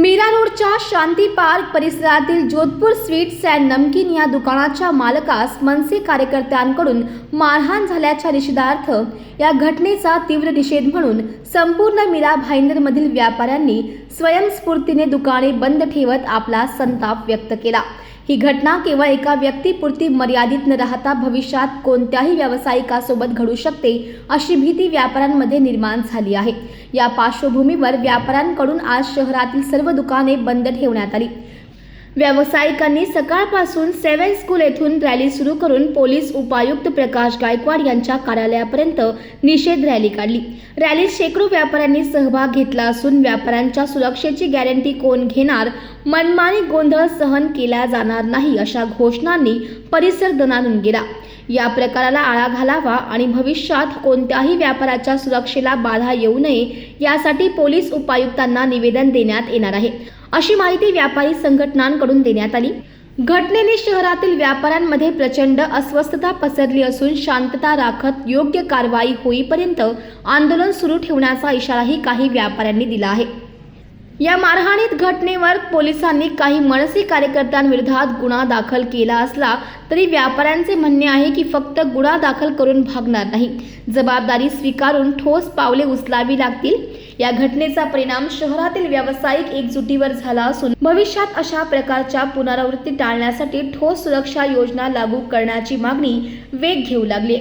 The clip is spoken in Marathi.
मीरा रोडच्या शांती पार्क परिसरातील जोधपूर स्वीट्स अँड नमकीन या दुकानाच्या मालकास मनसे कार्यकर्त्यांकडून मारहाण झाल्याच्या निषेधार्थ या घटनेचा तीव्र निषेध म्हणून संपूर्ण मीरा भाईंदरमधील व्यापाऱ्यांनी स्वयंस्फूर्तीने दुकाने बंद ठेवत आपला संताप व्यक्त केला. ही घटना केवळ एका व्यक्तीपुरती मर्यादित न राहता भविष्यात कोणत्याही व्यावसायिकासोबत घडू शकते अशी भीती व्यापाऱ्यांमध्ये निर्माण झाली आहे. या पार्श्वभूमीवर व्यापाऱ्यांकडून आज शहरातील सर्व दुकाने बंद ठेवण्यात आली. व्यावसायिकांनी सकाळपासून सेव्हन स्कूल येथून रॅली सुरू करून पोलीस उपायुक्त प्रकाश गायकवाड यांच्या कार्यालयापर्यंत निषेध रॅली काढली. रॅलीत शेकडो व्यापाऱ्यांनी सहभाग घेतला असून व्यापाऱ्यांच्या सुरक्षेची गॅरंटी कोण घेणार मनमानी गोंधळ सहन केला जाणार नाही अशा घोषणांनी परिसर दणानून गेला. या प्रकाराला आळा घालावा आणि भविष्यात कोणत्याही व्यापाराच्या सुरक्षेला बाधा येऊ नये यासाठी पोलीस उपायुक्तांना निवेदन देण्यात येणार आहे. अशी माहिती व्यापारी संघटनांकडून देण्यात आली. घटनेने शहरातील व्यापाऱ्यांमध्ये प्रचंड अस्वस्थता पसरली असून शांतता राखत योग्य कारवाई होईपर्यंत आंदोलन सुरू ठेवण्याचा इशाराही काही व्यापाऱ्यांनी दिला आहे. या मारहाणीत घटनेवर पोलिसांनी काही मनसे कार्यकर्त्यांविरोधात गुन्हा दाखल केला असला तरी व्यापाऱ्यांचे म्हणणे आहे की फक्त गुन्हा दाखल करून भागणार नाही. जबाबदारी स्वीकारून ठोस पावले उचलावी लागतील. या घटनेचा परिणाम शहरातील व्यावसायिक एकजुटीवर झाला असून भविष्यात अशा प्रकारच्या पुनरावृत्ती टाळण्यासाठी ठोस सुरक्षा योजना लागू करण्याची मागणी वेग घेऊ लागली